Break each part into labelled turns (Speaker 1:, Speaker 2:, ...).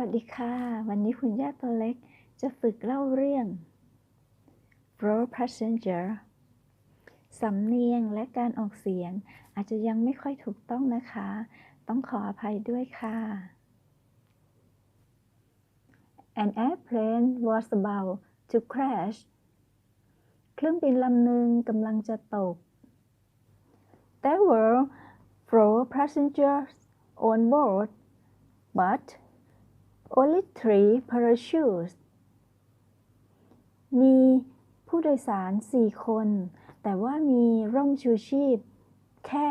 Speaker 1: วัสดีค่ะ วันนี้คุณย่าตัวเล็กจะฝึกเล่าเรื่อง floor passenger สำเนียงและการออกเสียง อาจจะยังไม่ค่อยถูกต้องนะคะ ต้องขออภัยด้วยค่ะ An airplane was about to crash เครื่องบินลำหนึ่งกำลังจะตก There were four passengers on board but only three parachutes มีผู้โดยสาร 4 คน แต่ว่ามีร่มชูชีพแค่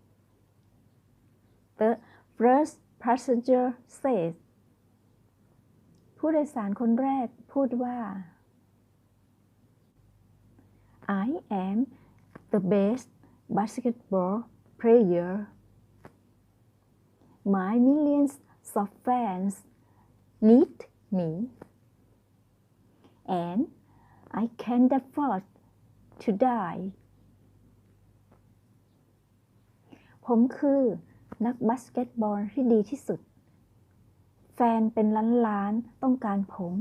Speaker 1: 3 The first passenger said ผู้โดยสารคนแรกพูดว่า I am the best basketball player My millions of fans need me and I can't afford to die ผมคือนักบาสเกตบอลที่ดีที่สุด แฟนเป็นล้านล้านๆต้องการผม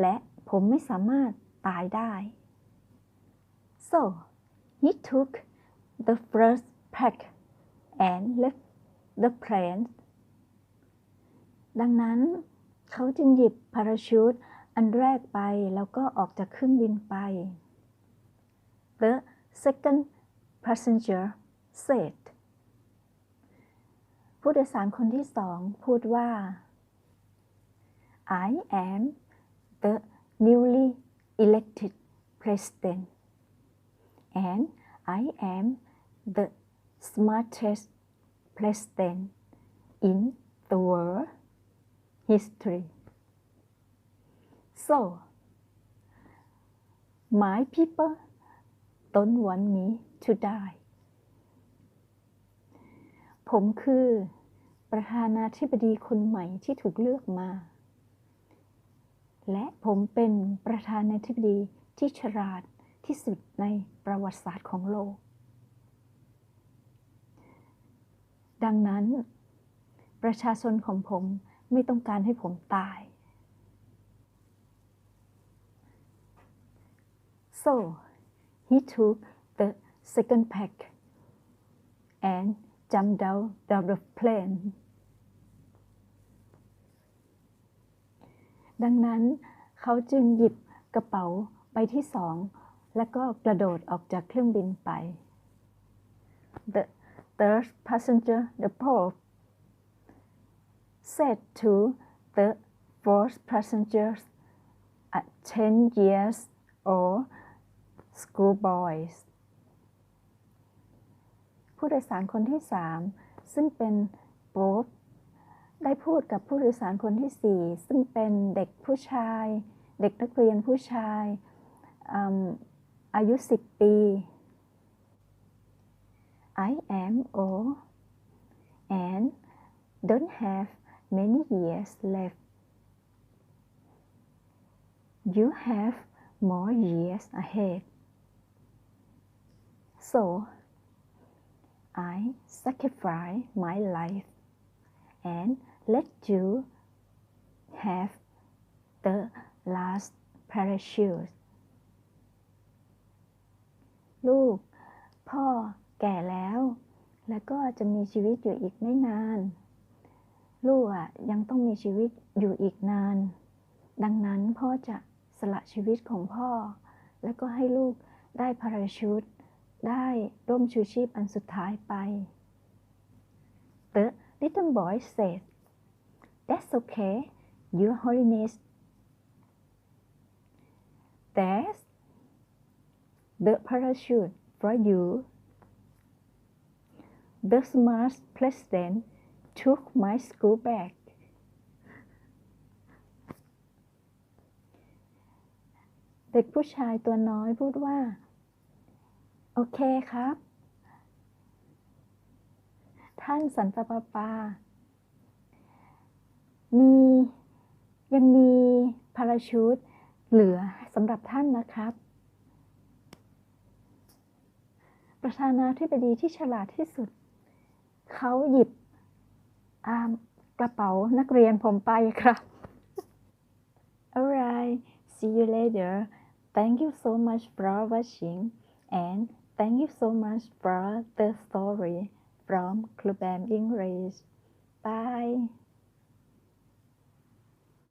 Speaker 1: และผมไม่สามารถตายได้ so he took the first pack and left the plane ดังนั้นเขาจึงหยิบพาราชูตอันแรกไปแล้วก็ออกจากเครื่องบินไป The second passenger said ผู้โดยสารคนที่สองพูดว่า I am the newly elected president and I am the smartest president in the world history. So, my people don't want me to die. ผมคือประธานาธิบดีคนใหม่ที่ถูกเลือกมา และผมเป็นประธานาธิบดีที่ฉลาดที่สุดในประวัติศาสตร์ของโลก ดังนั้น ประชาชนของผมไม่ต้องการให้ผมตาย so he took the second pack and jumped out of the plane ดังนั้นเขาจึงหยิบกระเป๋าใบที่สอง แล้วก็กระโดดออกจากเครื่องบินไป The third passenger, the Pope, said to the fourth passenger, at 10 years old schoolboys ผู้โดยสารคนที่สามซึ่งเป็นโป๊ปได้พูดกับผู้โดยสารคนที่สี่ซึ่งเป็นเด็กผู้ชาย เด็กนักเรียนผู้ชายออายุ 10 ปี I am old and don't have many years left. You have more years ahead. So I sacrifice my life and let you have the last parachute. ลูก พ่อ แก่แล้ว แล้วก็จะมีชีวิตอยู่อีกไม่นาน ลูกอะยังต้องมีชีวิตอยู่อีกนาน ดังนั้นพ่อจะสละชีวิตของพ่อ แล้วก็ให้ลูกได้พาราชูตได้ร่มชูชีพอันสุดท้ายไป The little boy said That's okay Your Holiness There's the parachute for you The smart president took my school bag. เด็กผู้ชายตัวน้อยพูดว่า โอเคครับ ท่านสันตปาปา มียังมีพาราชูตเหลือสำหรับท่านนะครับ ประธานาธิบดีที่ฉลาดที่สุด เขาหยิบกระเป๋านักเรียนผมไปครับ Alright see you later thank you so much for watching and thank you so much for the story from Club English bye